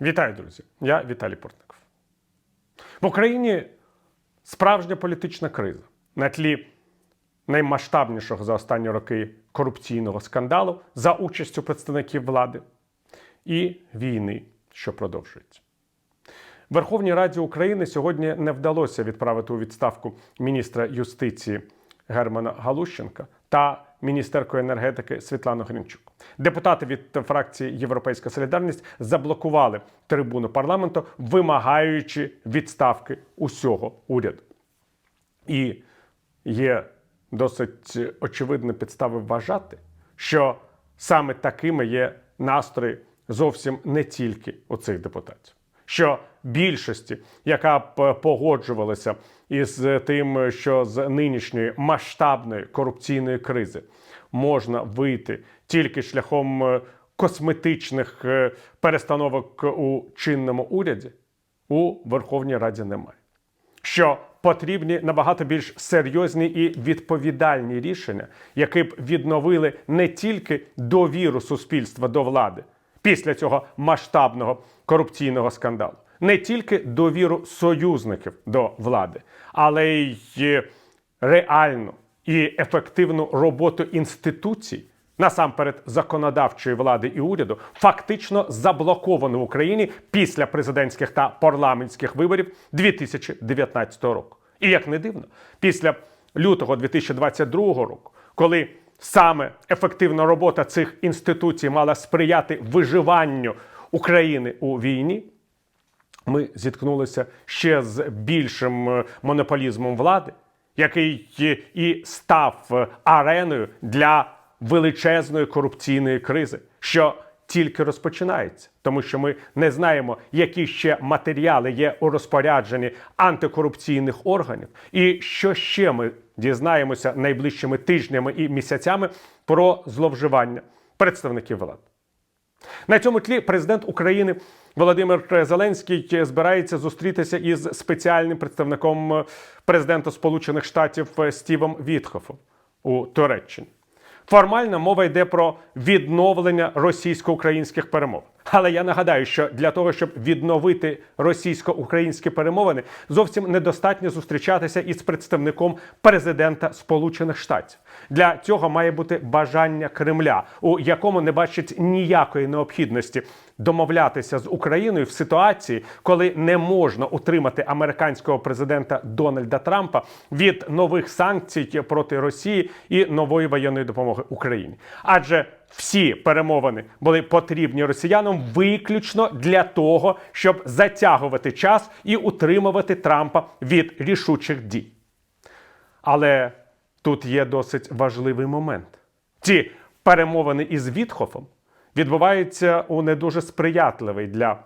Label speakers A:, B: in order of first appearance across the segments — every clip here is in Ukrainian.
A: Вітаю, друзі! Я Віталій Портников. В Україні справжня політична криза на тлі наймасштабнішого за останні роки корупційного скандалу за участю представників влади і війни, що продовжується. Верховній Раді України сьогодні не вдалося відправити у відставку міністра юстиції Германа Галущенка та міністерку енергетики Світлану Гринчук. Депутати від фракції Європейська Солідарність заблокували трибуну парламенту, вимагаючи відставки усього уряду. І є досить очевидні підстави вважати, що саме такими є настрої зовсім не тільки у цих депутатів. Що більшості, яка б погоджувалася із тим, що з нинішньої масштабної корупційної кризи можна вийти тільки шляхом е, косметичних е, перестановок у чинному уряді, у Верховній Раді немає. Що потрібні набагато більш серйозні і відповідальні рішення, які б відновили не тільки довіру суспільства до влади після цього масштабного корупційного скандалу, не тільки довіру союзників до влади, але й реальну і ефективну роботу інституцій. Насамперед законодавчої влади і уряду фактично заблоковано в Україні після президентських та парламентських виборів 2019 року. І як не дивно, після лютого 2022 року, коли саме ефективна робота цих інституцій мала сприяти виживанню України у війні, ми зіткнулися ще з більшим е, монополізмом влади, який е, і став е, ареною для величезної корупційної кризи, що тільки розпочинається, тому що ми не знаємо, які ще матеріали є у розпорядженні антикорупційних органів, і що ще ми дізнаємося найближчими тижнями і місяцями про зловживання представників влади. На цьому тлі президент України Володимир Зеленський збирається зустрітися із спеціальним представником президента Сполучених Штатів Стівом Вітхофом у Туреччині. Формально мова йде про відновлення російсько-українських перемовин. Але я нагадаю, що для того, щоб відновити російсько-українські перемовини, зовсім недостатньо зустрічатися із представником президента Сполучених Штатів. Для цього має бути бажання Кремля, у якому не бачить ніякої необхідності домовлятися з Україною в ситуації, коли не можна утримати американського президента Дональда Трампа від нових санкцій проти Росії і нової воєнної допомоги Україні. Адже всі перемовини були потрібні росіянам виключно для того, щоб затягувати час і утримувати Трампа від рішучих дій. Але тут є досить важливий момент. Ці перемовини із Вітхофом відбуваються у не дуже сприятливий для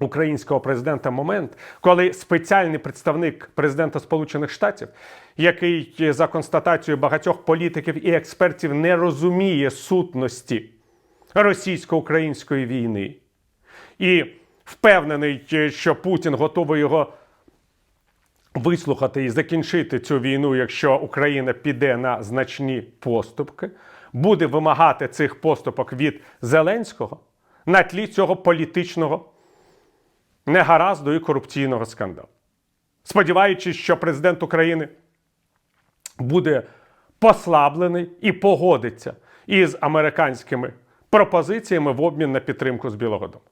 A: українського президента момент, коли спеціальний представник президента Сполучених Штатів, який за констатацією багатьох політиків і експертів не розуміє сутності російсько-української війни, і впевнений, що Путін готовий його вислухати і закінчити цю війну, якщо Україна піде на значні поступки, буде вимагати цих поступок від Зеленського на тлі цього політичного негаразду і корупційного скандалу. Сподіваючись, що президент України буде послаблений і погодиться із американськими пропозиціями в обмін на підтримку з Білого Дому.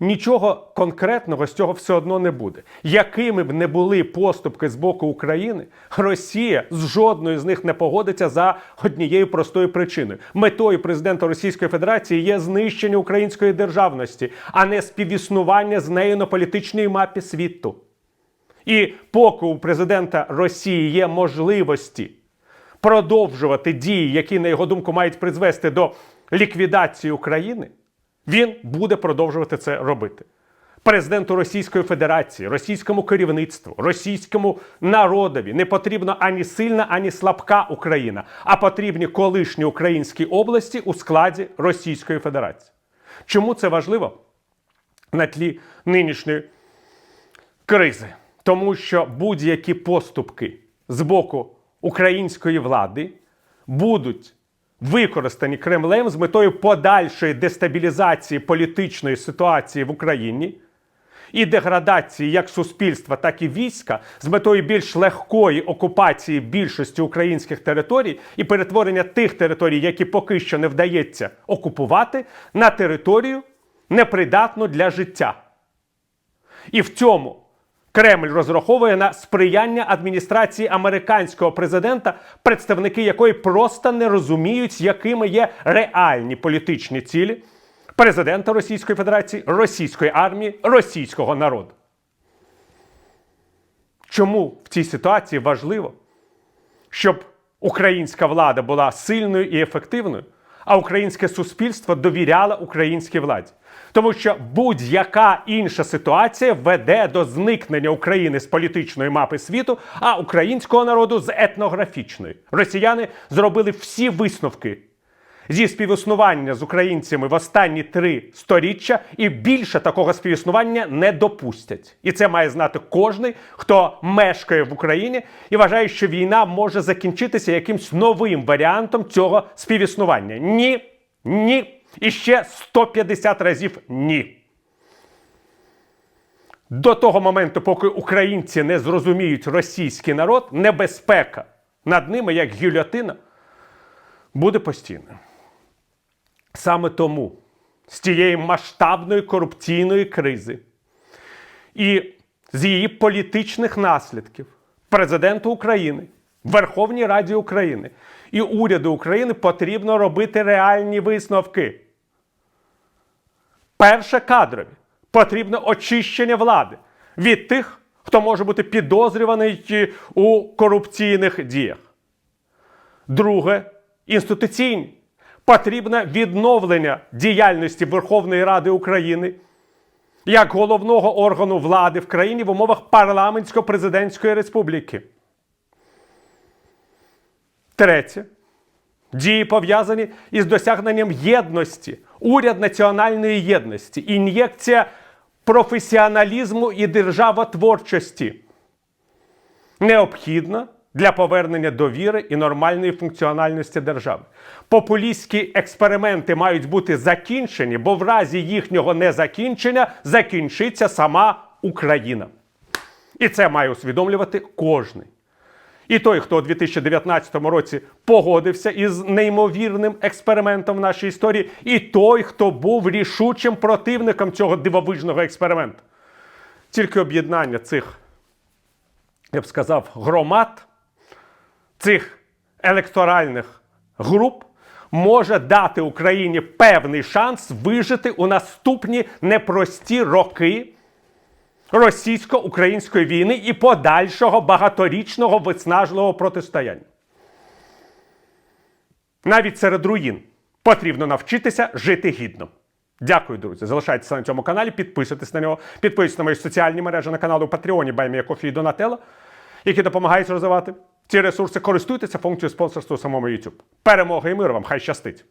A: Нічого конкретного з цього все одно не буде. Якими б не були поступки з боку України, Росія з жодною з них не погодиться за однією простою причиною. Метою президента Російської Федерації є знищення української державності, а не співіснування з нею на політичній мапі світу. І поки у президента Росії є можливості продовжувати дії, які, на його думку, мають призвести до ліквідації України, він буде продовжувати це робити. Президенту Російської Федерації, російському керівництву, російському народові не потрібна ані сильна, ані слабка Україна, а потрібні колишні українські області у складі Російської Федерації. Чому це важливо на тлі нинішньої кризи? Тому що будь-які поступки з боку української влади будуть використані Кремлем з метою подальшої дестабілізації політичної ситуації в Україні і деградації як суспільства, так і війська з метою більш легкої окупації більшості українських територій і перетворення тих територій, які поки що не вдається окупувати, на територію непридатну для життя. І в цьому Кремль розраховує на сприяння адміністрації американського президента, представники якої просто не розуміють, якими є реальні політичні цілі президента Російської Федерації, російської армії, російського народу. Чому в цій ситуації важливо, щоб українська влада була сильною і ефективною, а українське суспільство довіряло українській владі? Тому що будь-яка інша ситуація веде до зникнення України з політичної мапи світу, а українського народу з етнографічної. Росіяни зробили всі висновки зі співіснування з українцями в останні три сторіччя, і більше такого співіснування не допустять. І це має знати кожний, хто мешкає в Україні і вважає, що війна може закінчитися якимсь новим варіантом цього співіснування. Ні, ні. І ще 150 разів ні. До того моменту, поки українці не зрозуміють російський народ, небезпека над ними, як гільотина, буде постійною. Саме тому з тієї масштабної корупційної кризи і з її політичних наслідків президенту України, Верховній Раді України і уряду України потрібно робити реальні висновки. Перше кадрові потрібно очищення влади від тих, хто може бути підозрюваний у корупційних діях. Друге інституційні. Потрібне відновлення діяльності Верховної Ради України як головного органу влади в країні в умовах парламентсько-президентської республіки. Третє. Дії пов'язані із досягненням єдності, уряд національної єдності, ін'єкція професіоналізму і державотворчості. Необхідна для повернення довіри і нормальної функціональності держави. Популістські експерименти мають бути закінчені, бо в разі їхнього незакінчення закінчиться сама Україна. І це має усвідомлювати кожний. І той, хто у 2019 році погодився із неймовірним експериментом в нашій історії, і той, хто був рішучим противником цього дивовижного експерименту. Тільки об'єднання цих, я б сказав, громад, цих електоральних груп може дати Україні певний шанс вижити у наступні непрості роки російсько-української війни і подальшого багаторічного виснажливого протистояння. Навіть серед руїн потрібно навчитися жити гідно. Дякую, друзі. Залишайтеся на цьому каналі, підписуйтесь на нього, підписуйтесь на мої соціальні мережі на каналу Patreon, Баймія Кофі і Донателло, які допомагають розвивати ці ресурси. Користуйтеся функцією спонсорства самому YouTube. Перемоги і миру вам! Хай щастить!